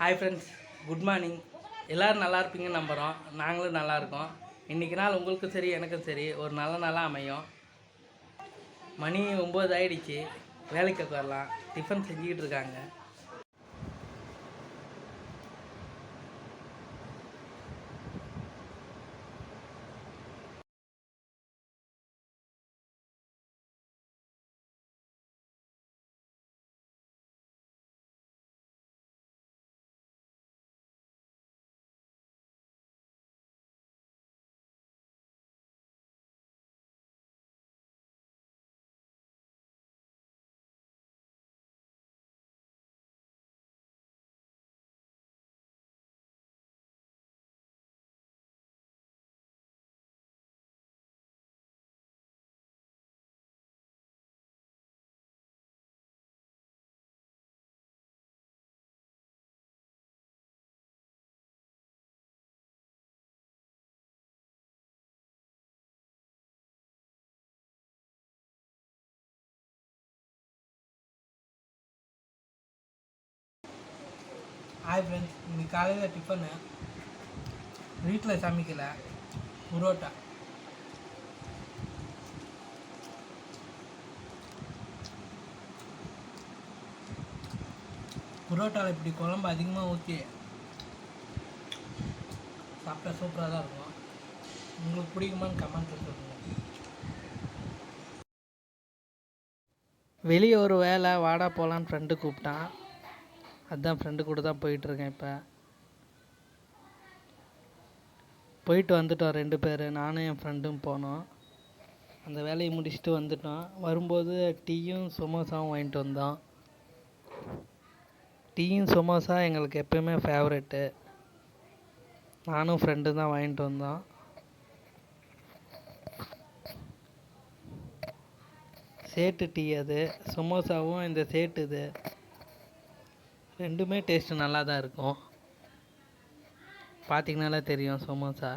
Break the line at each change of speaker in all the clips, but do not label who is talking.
Hi friends good morning எல்லோரும் நல்லா இருப்பீங்கன்னு நம்புகிறோம் நாங்களும் நல்லா இருக்கோம். இன்றைக்கி நாள் உங்களுக்கும் சரி எனக்கும் சரி. ஒரு நல்ல நாளாக அமையும். மணி ஒம்பது ஆயிடுச்சு. வேலைக்கு உட்காரலாம். டிஃபன் செஞ்சுக்கிட்டு இருக்காங்க. ஹாய் ஃப்ரெண்ட்ஸ் இன்னைக்கு காலையில் டிஃபனு வீட்டில் சமைக்கல. புரோட்டா. புரோட்டாவில் இப்படி குழம்பு அதிகமாக ஊற்றி சாப்பிட்டா சூப்பராக தான் இருக்கும். உங்களுக்கு பிடிக்குமான்னு கமெண்ட் சொல்லுங்கள் வெளியே ஒரு வேலை வாடா போகலான்னு ஃப்ரெண்டு கூப்பிட்டான். அதுதான் ஃப்ரெண்டு கூட தான் போயிட்டுருக்கேன் இப்போ. போயிட்டு வந்துட்டோம் ரெண்டு பேர். நானும் என் ஃப்ரெண்டும் போனோம். அந்த வேலையை முடிச்சுட்டு வந்துட்டோம். வரும்போது டீயும் சமோசாவும் வாங்கிட்டு வந்தோம். டீயும் சமோசா எங்களுக்கு எப்பயுமே ஃபேவரெட்டு நானும் ஃப்ரெண்டு தான் வாங்கிட்டு வந்தோம். சேட்டு டீ அது. சமோசாவும் இந்த சேட்டு இது. ரெண்டுமே டேஸ்ட்டு நல்லா தான் இருக்கும். பார்த்தீங்கனாலே தெரியும் சமோசா.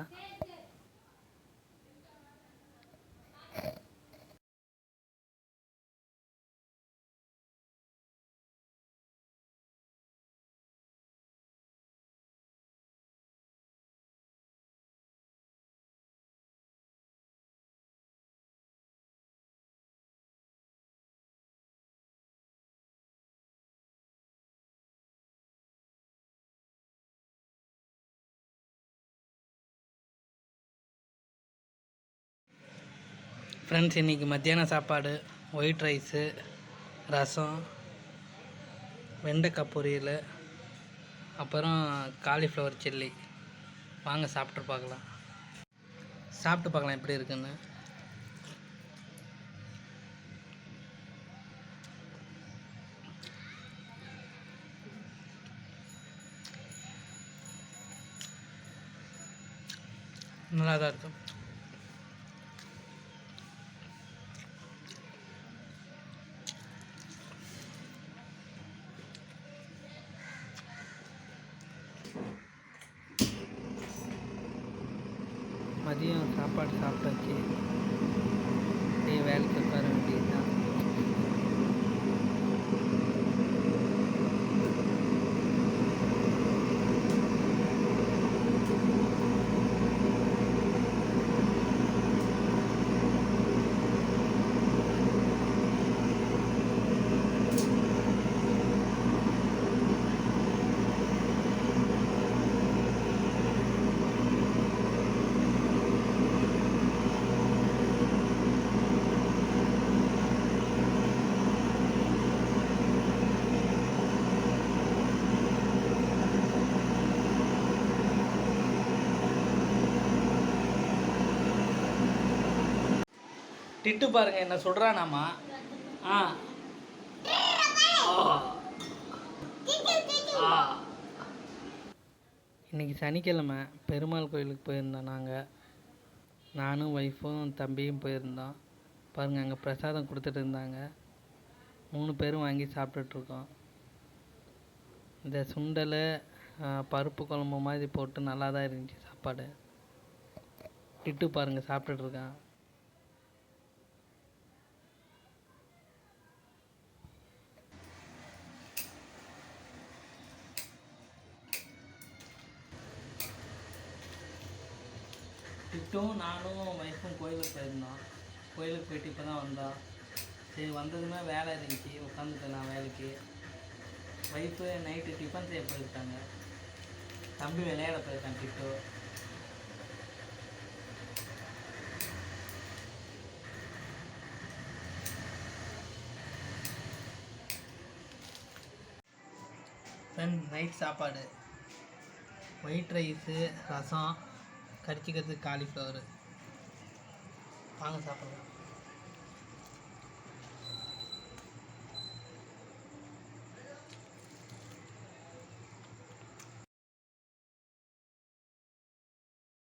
ஃப்ரெண்ட்ஸ் இன்றைக்கி மத்தியான சாப்பாடு ஒயிட் ரைஸு ரசம் வெண்டைக்காய் பொரியல் அப்புறம் காலிஃப்ளவர் சில்லி வாங்க சாப்பிட்டு பார்க்கலாம். சாப்பிட்டு பார்க்கலாம் எப்படி இருக்குன்னு. நல்லா தான் இருக்கும். மதியம் சாப்பாடு சாப்பிட்டாச்சு. டிட்டு பாருங்க என்ன சொல்றானாமா? ஆ. இன்னைக்கு சனிக்கிழமை பெருமாள் கோயிலுக்கு போயிருந்தோம் நாங்கள் நானும் ஒய்ஃபும் தம்பியும் போயிருந்தோம். பாருங்கள் அங்கே பிரசாதம் கொடுத்துட்டு இருந்தாங்க. மூணு பேரும் வாங்கி சாப்பிட்டுட்ருக்கோம் இந்த சுண்டல் பருப்பு குழம்பு மாதிரி போட்டு நல்லா தான் இருந்துச்சு சாப்பாடு. டிட்டு பாருங்கள் சாப்பிட்டுட்ருக்கான் திட்டும் நானும் ஒய்ஃபும் கோயிலுக்கு போயிருந்தோம். கோயிலுக்கு போயிட்டு இப்போ தான் வந்தோம். சரி வந்ததுமே வேலை இருந்துச்சு. உட்காந்துட்டேன் நான் வேலைக்கு. ஒய்ஃபு நைட்டு டிஃபன் செய்ய போயிருக்காங்க. தம்பி விளையாட போயிருக்கான் கிட்டு. ஃப்ரெண்ட் நைட் சாப்பாடு. ஒயிட் ரைஸு ரசம் கடிச்சிக்கிறதுக்கு காலிஃப்ளவரு வாங்க சாப்பிடலாம்.